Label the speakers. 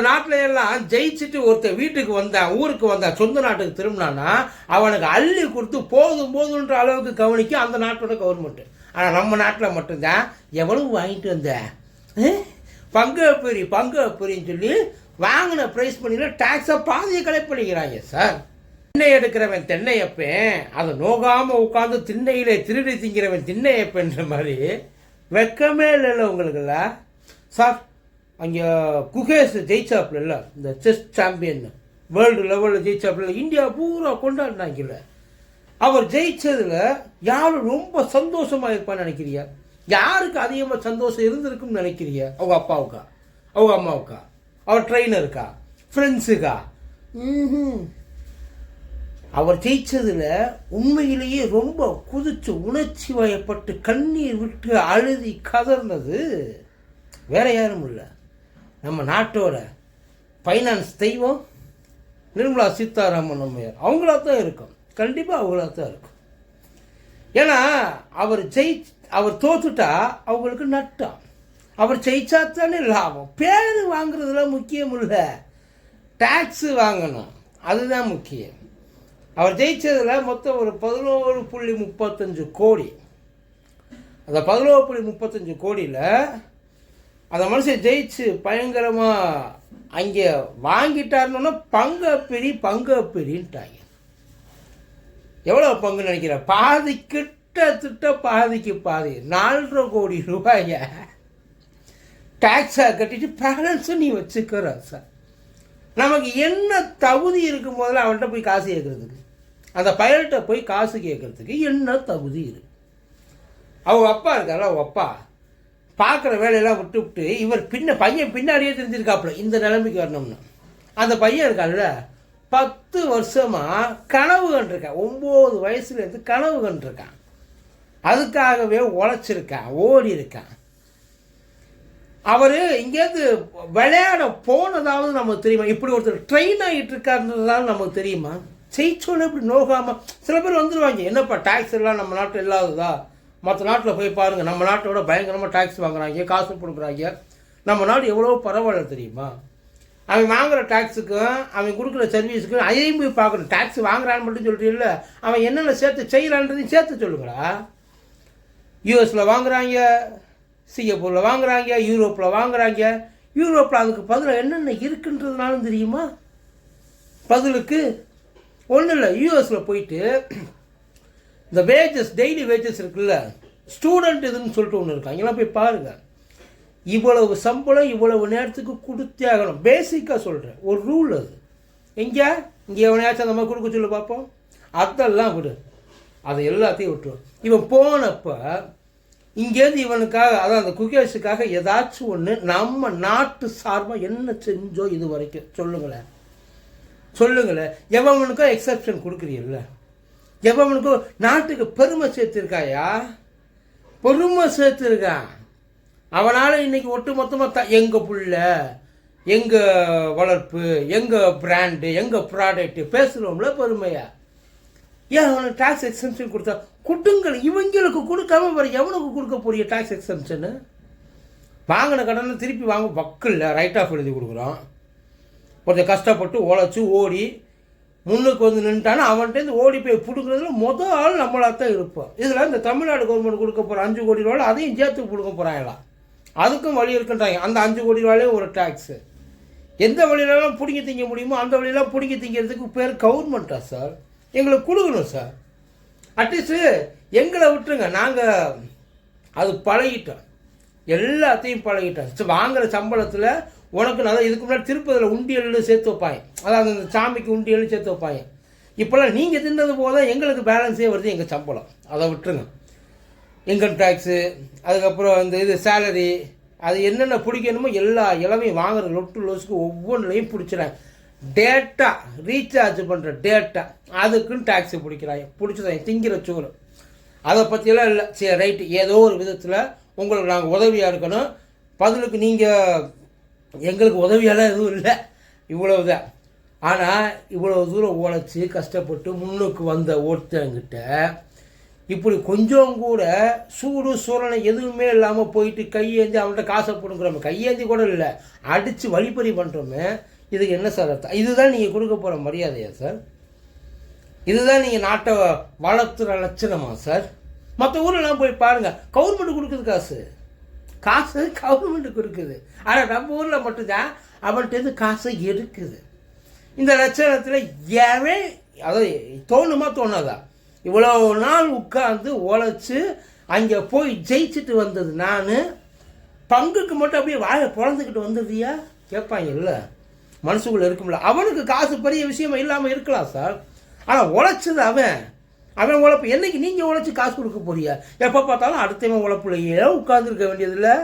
Speaker 1: நாட்டில எல்லாம் ஜெயிச்சுட்டு ஒருத்தன் வீட்டுக்கு வந்தான் ஊருக்கு வந்தான் சொந்த நாட்டுக்கு திரும்பினானா அவனுக்கு அள்ளி கொடுத்து போதும் போதுன்ற அளவுக்கு கவனிக்க அந்த நாட்டோட கவர்மெண்ட்டு ஆனால் நம்ம நாட்டில் மட்டும்தான். எவ்வளவு வாங்கிட்டு வந்த? பங்கு பெரி பங்கு பெரின்னு சொல்லி வாங்கின ப்ரைஸ் பண்ணியில் டேக்ஸை பாதியை கலெக்ட் பண்ணிக்கிறாங்க சார் தென்னை எடுக்கிறவன் தென்னையப்பேன் அதை நோகாமல் உட்காந்து திண்ணையிலே திருடி திங்கிறவன் திண்ணையப்பன்ற மாதிரி. வெக்கமே இல்லைல்ல உங்களுக்குல்ல சார் அங்கே குகேஷ் ஜெயிச்சாப்புல இந்த செஸ் சாம்பியன் வேர்ல்டு லெவலில் ஜெயிச்சாப்புல இந்தியா பூரா கொண்டாடினாங்கல்ல. அவர் ஜெயிச்சதில் யார் ரொம்ப சந்தோஷமா இருப்பான்னு நினைக்கிறியா? யாருக்கு அதிகமாக சந்தோஷம் இருந்திருக்கும்னு நினைக்கிறியா? அவங்க அப்பாவுக்கா? அவங்க அம்மாவுக்கா? அவர் ட்ரெயினருக்கா ஃப்ரெண்ட்ஸுக்கா அவர் ஜெயிச்சதில் உண்மையிலேயே ரொம்ப குதிச்சு உணர்ச்சி வயப்பட்டு கண்ணீர் விட்டு அழுதி கதர்னது வேற யாரும் இல்லை நம்ம நாட்டோட ஃபைனான்ஸ் தெய்வம் நிர்மலா சீதாராமன் அம்மையார். அவங்களா தான் இருக்கும். கண்டிப்பாக அவங்களா தான் இருக்கும். ஏன்னா அவர் ஜெயி அவர் தோத்துட்டா அவங்களுக்கு நட்டம். அவர் ஜெயிச்சா தானே லாபம். பேர் வாங்குறதுல முக்கியம் இல்லை. டேக்ஸு வாங்கணும். அதுதான் முக்கியம். அவர் ஜெயிச்சதில் மொத்தம் ஒரு பதினோரு புள்ளி முப்பத்தஞ்சு கோடி. அந்த பதினோரு புள்ளி முப்பத்தஞ்சு கோடியில் அந்த மனுஷன் ஜெயிச்சு பயங்கரமாக அங்கே வாங்கிட்டாருன்னா பங்க பிரி எவ்வளோ பங்கு நினைக்கிற? பாதி கிட்டத்தட்ட பாதிக்கு பாதி. நாலரை கோடி ரூபாய டேக்ஸாக கட்டிட்டு பேலன்ஸும் நீ வச்சுக்கிற சார் நமக்கு என்ன தகுதி இருக்கும் போதில் அவன்கிட்ட போய் காசு கேட்குறதுக்கு? அந்த பயல்கிட்ட போய் காசு கேட்குறதுக்கு என்ன தகுதி இருக்கு? அவங்க அப்பா இருக்காரு அவங்க அப்பா. பார்க்குற வேலையெல்லாம் விட்டு விட்டு இவர் பின்ன பையன் பின்னாடியே தெரிஞ்சிருக்காப்புல இந்த நிலைமைக்கு வரணும்னு. அந்த பையன் இருக்கார்ல பத்து வருஷமாக கனவு கண்டிருக்கான். ஒம்பது வயசுலேருந்து கனவு கண்டிருக்கான். அதுக்காகவே உழைச்சிருக்கான் ஓடி இருக்கான் அவர் இங்கேருந்து விளையாட போனதாவது நமக்கு தெரியுமா? இப்படி ஒருத்தர் ட்ரெயின் ஆகிட்டு இருக்காருன்றதாவது நமக்கு தெரியுமா? செய்ச்சோன்னு இப்படி நோகாமல் சில பேர் வந்துடுவாங்க என்னப்பா டாக்ஸ் எல்லாம் நம்ம நாட்டில் இல்லாததா? மற்ற நாட்டில் போய் பாருங்கள் நம்ம நாட்டோட பயங்கரமாக டேக்ஸ் வாங்குறாங்க காசு கொடுக்குறாங்க. நம்ம நாடு எவ்வளோ பரவாயில்ல தெரியுமா? அவன் வாங்குகிற டேக்ஸுக்கும் அவன் கொடுக்குற சர்வீஸுக்கும் அதையும் போய் பார்க்கணும். டேக்ஸ் வாங்குறான்னு மட்டும் இல்லை அவன் என்னென்ன சேர்த்து செய்கிறான்றதையும் சேர்த்து சொல்லுங்களா யூஎஸில் வாங்குறாங்க சிங்கப்பூரில் வாங்குறாங்க யூரோப்பில் வாங்குறாங்க. யூரோப்பில் அதுக்கு பதிலாக என்னென்ன இருக்குன்றதுனாலும் தெரியுமா? பதிலுக்கு ஒன்றும் இல்லை யூஎஸில் போயிட்டு இந்த வேஜஸ் டெய்லி வேஜஸ் இருக்குல்ல ஸ்டூடெண்ட் இதுன்னு சொல்லிட்டு ஒன்று இருக்காங்க அங்கெல்லாம் போய் பாருங்கள் இவ்வளவு சம்பளம் இவ்வளவு நேரத்துக்கு கொடுத்தே ஆகணும். பேசிக்காக சொல்கிறேன் ஒரு ரூல் அது. எங்கே? இங்கே எவனையாச்சும் அந்த மாதிரி கொடுக்க சொல்லி பார்ப்போம் அதெல்லாம் விடு. அதை எல்லாத்தையும் விட்டுருவோம் இவன் போனப்போ இங்கேருந்து இவனுக்காக அதான் அந்த குகேஷுக்காக ஏதாச்சும் ஒன்று நம்ம நாட்டு சார்பாக என்ன செஞ்சோ இது வரைக்கும். சொல்லுங்களேன். சொல்லுங்களேன். எவனுக்கும் எக்ஸப்ஷன் கொடுக்குறீல்ல ஜெபவனுக்கு நாட்டுக்கு பெருமை சேர்த்துருக்காயா? பெருமை சேர்த்துருக்கான் அவனால் இன்றைக்கி ஒட்டு மொத்தமாக த எங்கள் புள்ள எங்கள் வளர்ப்பு எங்கள் பிராண்டு எங்கள் ப்ராடக்ட்டு பேசுகிறோம்ல பெருமையா? ஏன் அவனுக்கு டேக்ஸ் எக்ஸம்ஷன் கொடுத்தா? குட்டுங்கள் இவங்களுக்கு கொடுக்காம வேறு எவனுக்கு கொடுக்க போறிய டேக்ஸ் எக்ஸம்ஷனு வாங்கின கடனை திருப்பி வாங்க வக்கில்ல ரைட் ஆஃப் எழுதி கொடுக்குறோம் கொஞ்சம் கஷ்டப்பட்டு உழைச்சி ஓடி முன்னுக்கு வந்து நின்ட்டானா அவன்கிட்ட ஓடி போய் பிடுங்குறதுல மொதல் ஆள் நம்மளாக தான் இருப்போம் இதில் இந்த தமிழ்நாடு கவர்மெண்ட் கொடுக்க போகிற அஞ்சு கோடி ரூபாய் அதையும் சேர்த்து கொடுக்க போகிறாங்களா அதுக்கும் வழி இருக்குன்றாங்க. அந்த அஞ்சு கோடி ரூபாயிலே ஒரு டேக்ஸு எந்த வழியிலலாம் பிடிங்கி திங்க முடியுமோ அந்த வழியெல்லாம் பிடிங்கி திங்கிறதுக்கு பேர் கவர்மெண்ட்டா சார் எங்களுக்கு கொடுக்கணும் சார் அட்லீஸ்ட்டு எங்களை விட்டுருங்க. நாங்கள் அது பழகிட்டோம். எல்லாத்தையும் பழகிட்டோம். வாங்குகிற சம்பளத்தில் உனக்கு நல்லா இதுக்கு முன்னாடி திருப்பதியில் உண்டியல்னு சேர்த்து வைப்பாங்க அதாவது அந்த சாமிக்கு உண்டியல்னு சேர்த்து வைப்பாங்க இப்போல்லாம் நீங்கள் தின்னது போல எங்களுக்கு பேலன்ஸே வருது எங்கள் சம்பளம். அதை விட்டுருங்க. இன்கம் டேக்ஸு அதுக்கப்புறம் இந்த இது சேலரி அது என்னென்ன பிடிக்கணுமோ எல்லா இளமையும் வாங்குற லொட்டு லோஸுக்கு ஒவ்வொன்றுலையும் பிடிச்சிடாங்க டேட்டா ரீசார்ஜ் பண்ணுற டேட்டா அதுக்குன்னு டேக்ஸு பிடிக்கிறாங்க பிடிச்சதான் திங்கிற சோறு. அதை பற்றியெல்லாம் இல்லை. சரி ரைட்டு ஏதோ ஒரு விதத்தில் உங்களுக்கு நாங்கள் உதவியாக இருக்கணும். பதிலுக்கு நீங்கள் எங்களுக்கு உதவியெல்லாம் எதுவும் இல்லை. இவ்வளவுதான். ஆனால் இவ்வளோ தூரம் உழைச்சி கஷ்டப்பட்டு முன்னுக்கு வந்த ஒருத்தங்கிட்ட இப்படி கொஞ்சம் கூட சூடு சூரணை எதுவுமே இல்லாமல் போயிட்டு கையேந்தி அவன்கிட்ட காசை பிடுங்குறோமே கையேந்தி கூட இல்லை. அடித்து வழிப்பறி பண்ணுறோமே இதுக்கு என்ன சார் அர்த்தம்? இதுதான் நீங்கள் கொடுக்க போகிற மரியாதையா சார்? இதுதான் நீங்கள் நாட்டை வளர்த்துற லட்சணமா சார்? மற்ற ஊரெல்லாம் போய் பாருங்கள் கவர்மெண்ட் கொடுக்குது காசு. காசு கவர்மெண்ட்டுக்கு கொடுக்குது. ஆனால் நம்ம ஊரில் மட்டும்தான் அவன்கிட்ட காசு எடுக்குது இந்த லட்சணத்தில் ஏவே அதாவது தோணுமா தோணாதா? இவ்வளோ நாள் உட்கார்ந்து உழைச்சி அங்கே போய் ஜெயிச்சுட்டு வந்தது நான். பங்குக்கு மட்டும் அப்படியே வாழை பிறந்துக்கிட்டு வந்துடுறியா கேட்பாங்க இல்லை. மனசுக்குள்ளே இருக்கும்ல. அவனுக்கு காசு பெரிய விஷயமா இல்லாமல் இருக்கலாம் சார். ஆனால் உழைச்சது அவன். அவன் உழைப்பு என்னைக்கு நீங்கள் உழைச்சி காசு கொடுக்க போறியா எப்போ பார்த்தாலும் அடுத்தவன் உழைப்புலையே உட்காந்துருக்க வேண்டியதில்லை.